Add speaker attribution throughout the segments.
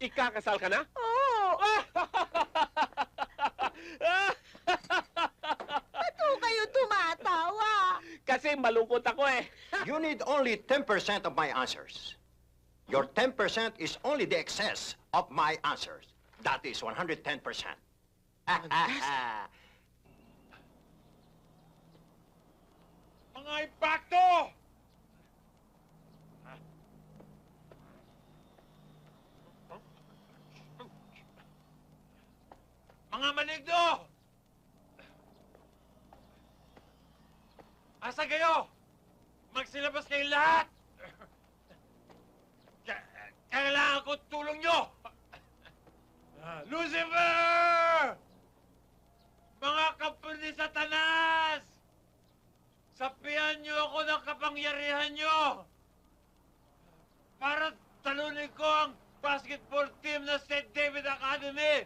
Speaker 1: Ikakasal ka na?
Speaker 2: Oo! Ba't ho kayo tumatawa?
Speaker 1: Kasi malungkot ako eh.
Speaker 3: You need only 10% of my answers. Your 10% is only the excess of my answers. That is 110%.
Speaker 1: Mga impacto! Mga maligno! Asa kayo? Magsilabas kayong lahat! Ka- Kailangan ko tulong nyo! Ah, Lucifer! Mga kapal ni Satanas! Sapian niyo ako ng kapangyarihan niyo! Para talunin ko ang basketball team ng St. David Academy!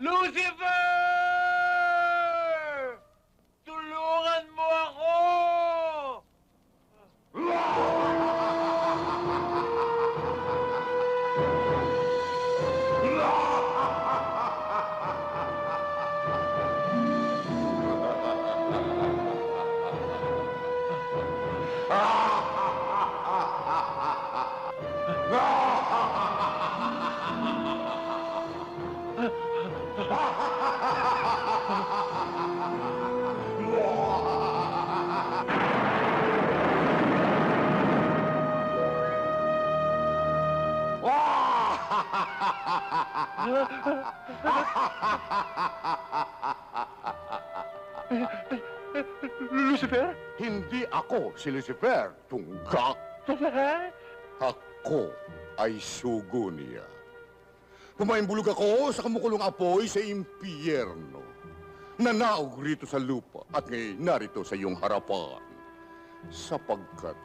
Speaker 1: Lucifer!
Speaker 4: Lucifer? Hindi ako si Lucifer, tunggak. Ako ay sugo niya. Pumaimbulog ako sa kumukulong apoy sa impyerno. Nanaog rito sa lupa at ngayon narito sa iyong harapan. Sapagkat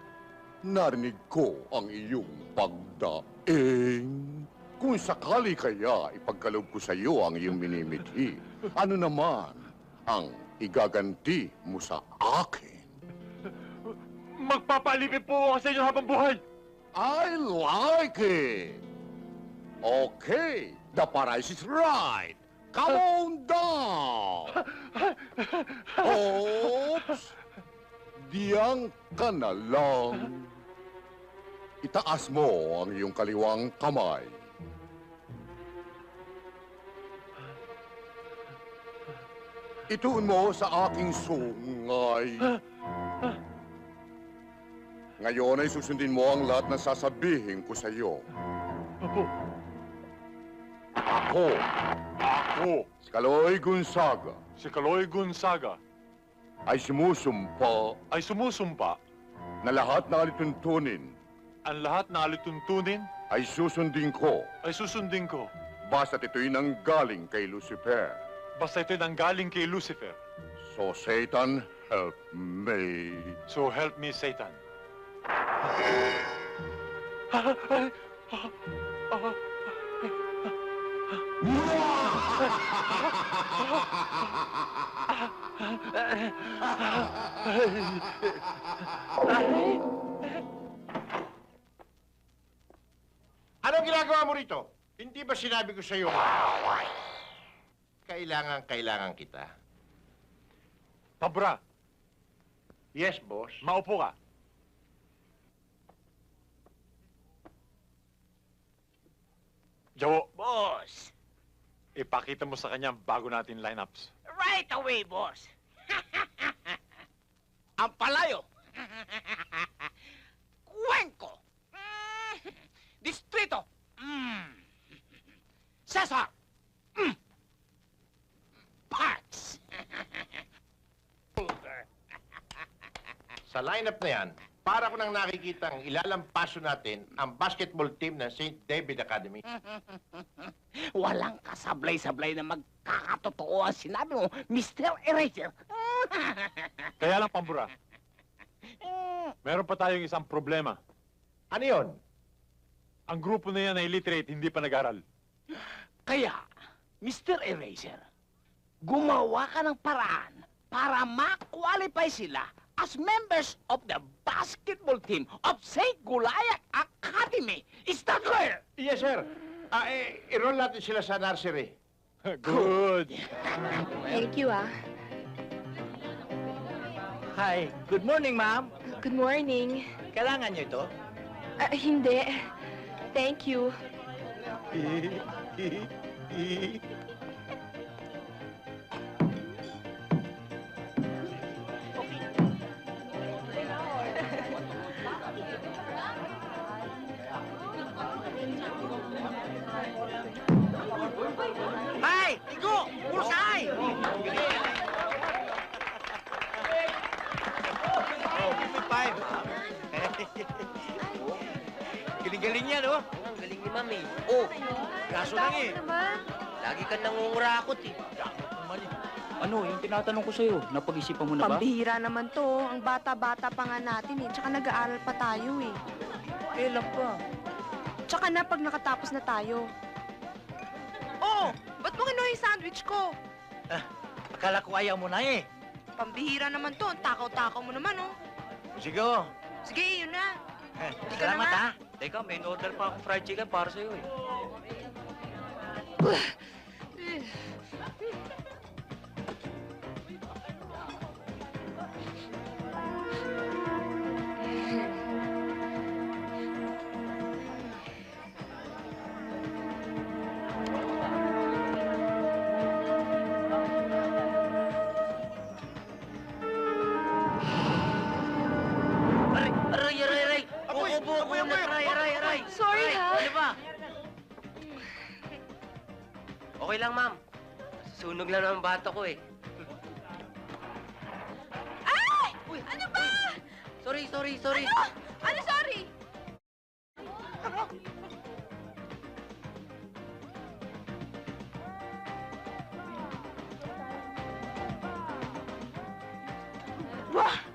Speaker 4: narinig ko ang iyong pagdaing. Kung sakali kaya ipagkaloob ko sa iyo ang iyong minimithi, ano naman ang igaganti mo sa akin?
Speaker 1: Magpapalipin po ako sa inyo habang buhay!
Speaker 4: I like it. Okay, the price is right. Come on down. Oops. Diyang ka na lang. Itaas mo ang iyong kaliwang kamay. Ituon mo sa aking sungay. Ngayon ay susundin mo ang lahat na sasabihin ko sa iyo.
Speaker 1: Opo.
Speaker 4: Ako,
Speaker 5: Ako,
Speaker 4: si Kaloy Gonzaga,
Speaker 5: si Kaloy Gonzaga,
Speaker 4: ay sumusumpa
Speaker 5: ay sumusumpa
Speaker 4: na lahat ng alituntunin
Speaker 5: ang lahat na alituntunin
Speaker 4: ay susundin ko
Speaker 5: ay susundin ko.
Speaker 4: basta't ito'y nanggaling kay Lucifer.
Speaker 5: Basta ito'y nanggaling kay Lucifer.
Speaker 4: So Satan, help me.
Speaker 5: So help me, Satan.
Speaker 6: Anong ginagawa mo rito? Hindi ba sinabi ko sa iyo? Kailangan, kailangan kita.
Speaker 5: Pabra,
Speaker 6: Yes, boss.
Speaker 5: maupo ka. Jawo,
Speaker 7: Boss,
Speaker 5: ipakita mo sa kanya ang bago natin lineups.
Speaker 7: right away, boss. Ang palayo. Cuenco. Mm. Distrito. Mm. Cesar. Mm. Parks.
Speaker 6: Sa lineup na yan, para ko nang nakikita ang ilalampaso natin ang basketball team ng St. David Academy.
Speaker 7: Walang kasablay-sablay na magkakatotoo ang sinabi mo, Mr. Eraser.
Speaker 5: Kaya lang, Pambura, meron pa tayong isang problema.
Speaker 6: Ano yon?
Speaker 5: Ang grupo na yan na illiterate, hindi pa nag-aral.
Speaker 7: Kaya, Mr. Eraser, gumawa ka ng paraan para ma-qualify sila as members of the basketball team of St. Goliath Academy. Is that clear?
Speaker 6: Yes, sir. Ah, eh, i-roll natin sila sa nursery.
Speaker 2: Good.
Speaker 8: Thank you, ah.
Speaker 9: Hi. Good morning, ma'am.
Speaker 8: Good morning.
Speaker 9: Kailangan niyo ito?
Speaker 8: Ah, hindi. Thank you.
Speaker 9: Galing-galing yan, oh.
Speaker 10: Ang galing ni Mami. Oh, kaso lang eh. Lagi kang nangungurakot eh.
Speaker 7: Ano, yung tinatanong ko sa'yo, napag-isipan mo
Speaker 8: Pambihira naman to. Ang bata-bata pa nga natin eh. Tsaka nag-aaral pa tayo eh.
Speaker 9: Kailan pa?
Speaker 8: Tsaka na pag nakatapos na tayo. Oh! Ba't mo kinuha yung sandwich ko?
Speaker 9: Akala ko ayaw mo na eh.
Speaker 8: Pambihira naman to. Ang Takaw-takaw mo naman, oh.
Speaker 9: Sige, oh.
Speaker 8: Sige, yun na. Hindi ka na
Speaker 9: Salamat,
Speaker 8: nga.
Speaker 9: ha. Teka, may order pa akong fried chicken para sa'yo eh.
Speaker 10: Lang, ma'am. Sunog lang ang bata ko eh.
Speaker 8: Ay! Ano ba?
Speaker 10: Sorry, sorry, sorry.
Speaker 8: Ano? Ano, sorry? Wah!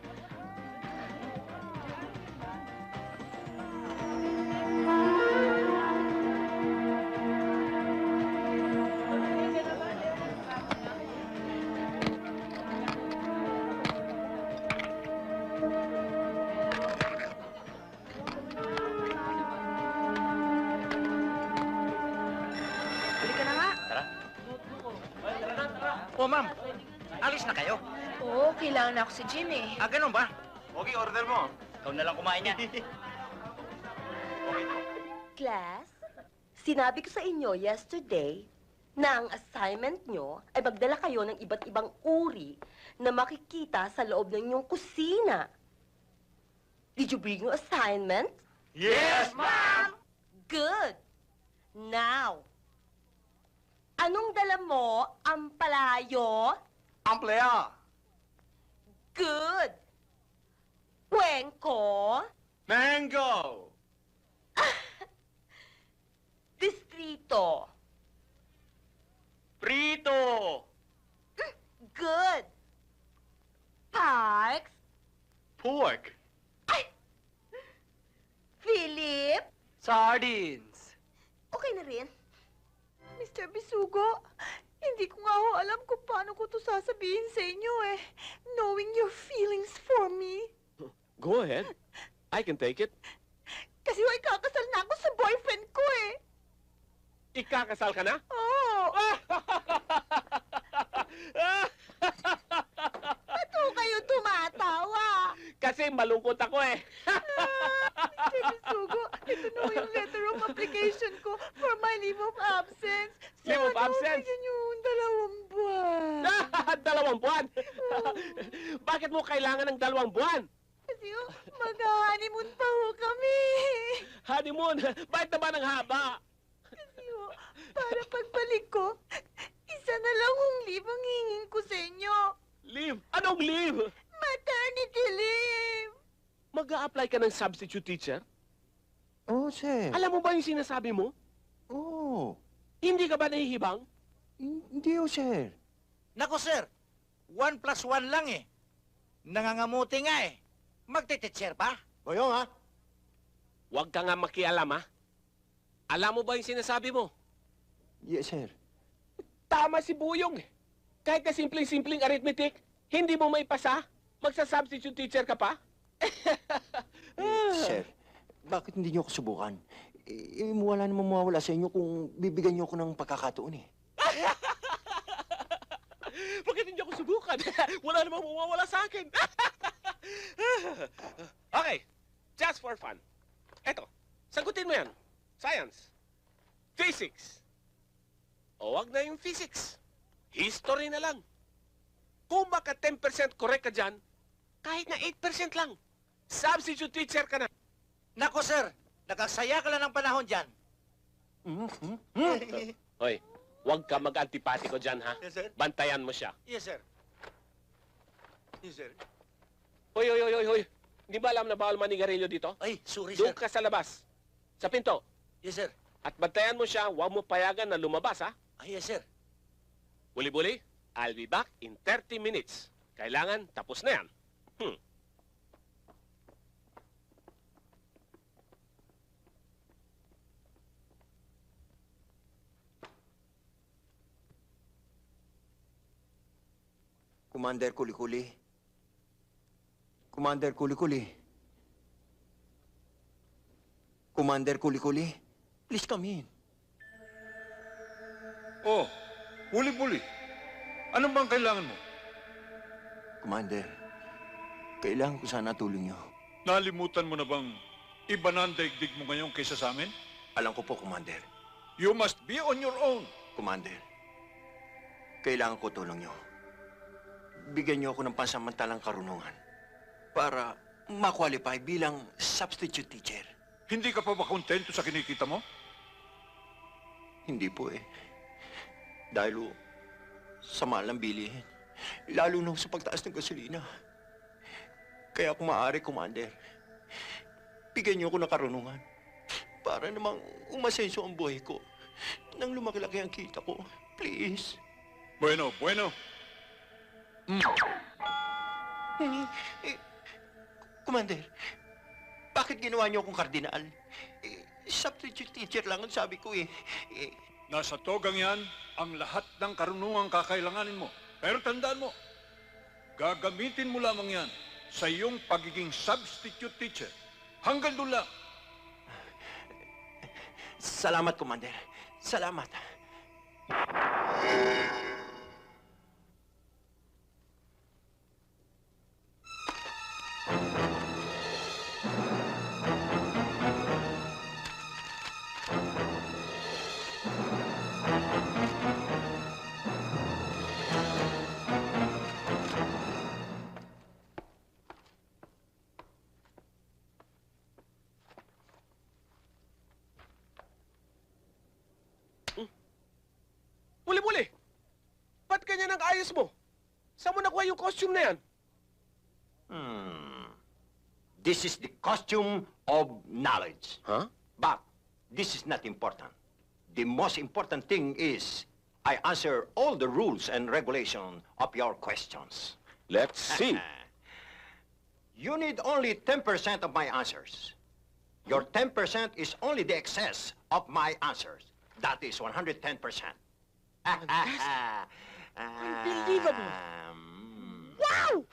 Speaker 9: Oh, ma'am. Alis na kayo.
Speaker 8: Oo, kailangan na ako si Jim eh.
Speaker 9: Ah, ganun ba?
Speaker 11: Okay, order mo.
Speaker 9: Ikaw na lang kumain yan.
Speaker 3: Class, sinabi ko sa inyo yesterday na ang assignment nyo ay magdala kayo ng iba't ibang uri na makikita sa loob ng inyong kusina. Did you bring your assignment?
Speaker 11: Yes,
Speaker 3: ma'am! Good! Now, anong dala mo? Ang palayo?
Speaker 11: Amplea.
Speaker 3: Good! Cuenco?
Speaker 11: Mango.
Speaker 3: Distrito?
Speaker 11: Prito.
Speaker 3: Good! Parks?
Speaker 11: Pork.
Speaker 3: Philip?
Speaker 10: Sardines.
Speaker 3: Okay na rin.
Speaker 8: Mr. Bisugo, hindi ko nga ho alam kung paano ko to sasabihin sa inyo eh. Knowing your feelings for me.
Speaker 2: Go ahead. I can take it.
Speaker 8: Kasi ho, ikakasal na ako sa boyfriend ko eh.
Speaker 2: Ikakasal ka na?
Speaker 8: Oo! Ba't ho kayo tumatawa?
Speaker 2: Kasi malungkot ako eh.
Speaker 8: Ito na ho yung letter of application ko for my leave of absence.
Speaker 2: Leave of
Speaker 8: Sana
Speaker 2: absence?
Speaker 8: niyo yung dalawang buwan.
Speaker 2: dalawang buwan. Bakit mo kailangan ng dalawang buwan?
Speaker 8: Kasi ho, mag-honeymoon pa ho kami.
Speaker 2: Honeymoon, bakit naman ang haba?
Speaker 8: Kasi ho, para pagbalik ko, isa na lang hong leave ang hingin ko sa inyo.
Speaker 2: Leave? Anong leave?
Speaker 8: Maternity leave!
Speaker 2: mag apply ka ng substitute teacher?
Speaker 6: Oh, sir.
Speaker 2: Alam mo ba yung sinasabi mo?
Speaker 6: Oh.
Speaker 2: Hindi ka ba nahihibang?
Speaker 6: Hindi, oh, sir.
Speaker 9: Nako, sir. One plus one lang eh. Nangangamuti nga eh. Magtititser pa?
Speaker 12: Boyong, ha?
Speaker 2: Huwag ka nga makialam, ha? Alam mo ba yung sinasabi mo?
Speaker 6: Yes, sir.
Speaker 2: Tama si Buyong. eh. Kahit na simpleng-simpleng arithmetic, hindi mo may pasa. Magsa-substitute teacher ka pa?
Speaker 3: Sir, bakit hindi niyo ako subukan? Eh, eh, wala namang mawawala sa inyo kung bibigyan niyo ako ng pagkakataon eh.
Speaker 2: Bakit hindi ako subukan? Wala namang mawawala sa akin. okay, just for fun. Eto, sagutin mo yan. Science. Physics. O wag na yung physics. History na lang. Kung baka 10% correct ka dyan, kahit na 8% lang. Substitute teacher ka na.
Speaker 9: Nako, sir. Nakagsaya ka lang ng panahon dyan.
Speaker 2: Hoy, wag ka mag-antipatiko dyan, ha?
Speaker 9: Yes, sir.
Speaker 2: Bantayan mo siya.
Speaker 9: Yes, sir. Yes, sir.
Speaker 2: Hoy, hoy, hoy, hoy, hoy. Hindi ba alam na bawal manigarilyo dito?
Speaker 9: Ay, sorry, sir.
Speaker 2: Doon ka sa labas. Sa pinto.
Speaker 9: Yes, sir.
Speaker 2: At bantayan mo siya, huwag mo payagan na lumabas, ha?
Speaker 9: Ay, yes, sir.
Speaker 2: Buli-buli, I'll be back in 30 minutes. Kailangan tapos na yan. Hmm.
Speaker 3: Commander Kulikuli. Commander Kulikuli. Commander Kulikuli. Please come in.
Speaker 13: Oh, buli-buli. Ano bang kailangan mo?
Speaker 3: Commander, kailangan ko sana tulong niyo.
Speaker 13: Nalimutan mo na bang iba na ang daigdig mo ngayon kaysa sa amin?
Speaker 3: Alam ko po, Commander.
Speaker 13: You must be on your own.
Speaker 3: Commander, kailangan ko tulong niyo. Bigyan niyo ako ng pansamantalang karunungan para ma-qualify bilang substitute teacher.
Speaker 13: Hindi ka pa ba kontento sa kinikita mo?
Speaker 3: Hindi po eh. Dahil ho, sa mahal ng bilihin. Lalo na sa pagtaas ng gasolina. Kaya kung maaari, Commander, bigyan niyo ako ng karunungan para namang umasenso ang buhay ko nang lumaki-laki ang kita ko. Please.
Speaker 13: Bueno, bueno.
Speaker 3: Eh, eh, Commander, bakit ginawa niyo akong kardinal? Eh, substitute teacher lang ang sabi ko eh. eh
Speaker 13: Nasa togang yan ang lahat ng karunungang kakailanganin mo. Pero tandaan mo, gagamitin mo lamang yan sa iyong pagiging substitute teacher. Hanggang doon lang.
Speaker 3: salamat, Commander. Salamat.
Speaker 2: Ayos mo? Saan mo nakuha yung costume na yan?
Speaker 3: Hmm. This is the costume of knowledge.
Speaker 2: Huh?
Speaker 3: But this is not important. The most important thing is I answer all the rules and regulation of your questions.
Speaker 2: Let's see.
Speaker 3: You need only 10% of my answers. Your 10% is only the excess of my answers. That is 110%.
Speaker 2: Unbelievable.
Speaker 3: Um,
Speaker 2: Wow!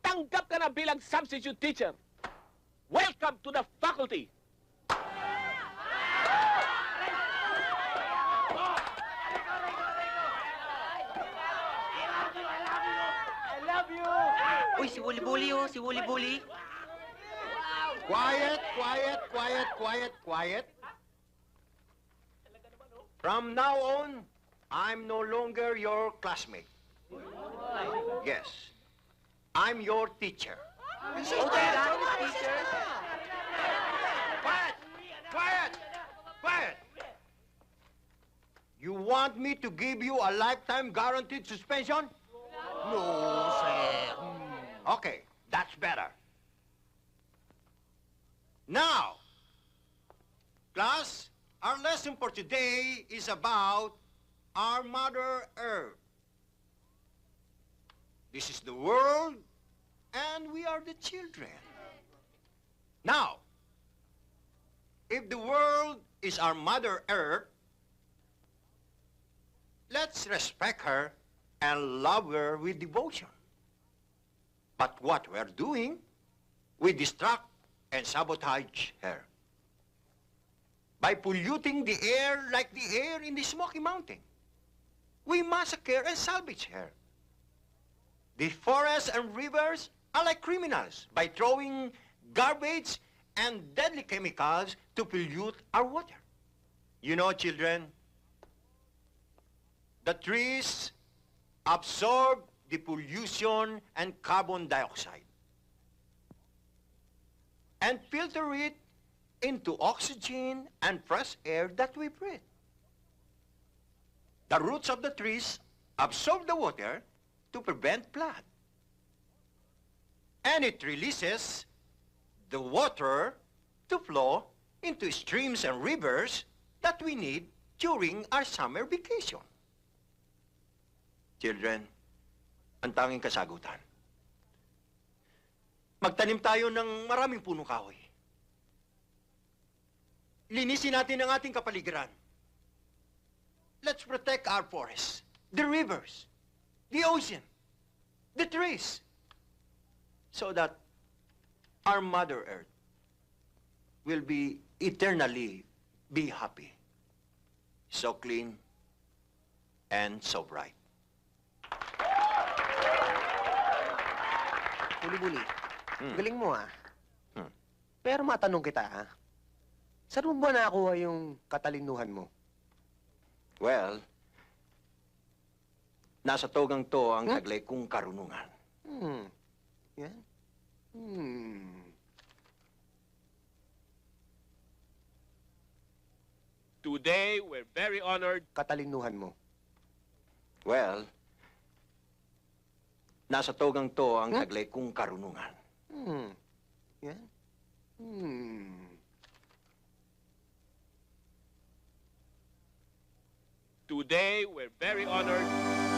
Speaker 2: Tanggap ka na bilang substitute teacher. Welcome to the faculty.
Speaker 14: Uy, si Wuli Buli oh, si Wuli Buli.
Speaker 3: Quiet, quiet, quiet, quiet, quiet. From now on, I'm no longer your classmate. Yes, I'm your teacher.
Speaker 14: Oh. Teacher?
Speaker 3: Quiet! Quiet! Quiet! You want me to give you a lifetime guaranteed suspension?
Speaker 9: No, sir. Hmm.
Speaker 3: Okay, that's better. Now, class, our lesson for today is about our Mother Earth. This is the world, and we are the children. Now, if the world is our Mother Earth, let's respect her and love her with devotion. But what we're doing, we distract and sabotage her. By polluting the air like the air in the Smoky Mountain. We massacre and salvage her. The forests and rivers are like criminals by throwing garbage and deadly chemicals to pollute our water. You know, children, the trees absorb the pollution and carbon dioxide and filter it into oxygen and fresh air that we breathe. The roots of the trees absorb the water to prevent flood. And it releases the water to flow into streams and rivers that we need during our summer vacation. Children, ang tanging kasagutan. Magtanim tayo ng maraming punong kahoy. Linisin natin ang ating kapaligiran. Let's protect our forests, the rivers, the ocean, the trees, so that our Mother Earth will be eternally be happy, so clean and so bright.
Speaker 14: Buli-buli.
Speaker 3: Hmm.
Speaker 14: Galing mo ah.
Speaker 3: Hmm.
Speaker 14: Pero matanong kita ah. Saan mo ba nakuha yung katalinuhan mo?
Speaker 3: Well, nasa togang to ang taglay kong karunungan.
Speaker 14: Hmm. Yan. Hmm.
Speaker 2: Today, we're very honored
Speaker 14: Katalinuhan mo.
Speaker 3: Well, nasa togang to ang taglay kong karunungan.
Speaker 14: Hmm. Yan. Hmm.
Speaker 2: Today, we're very honored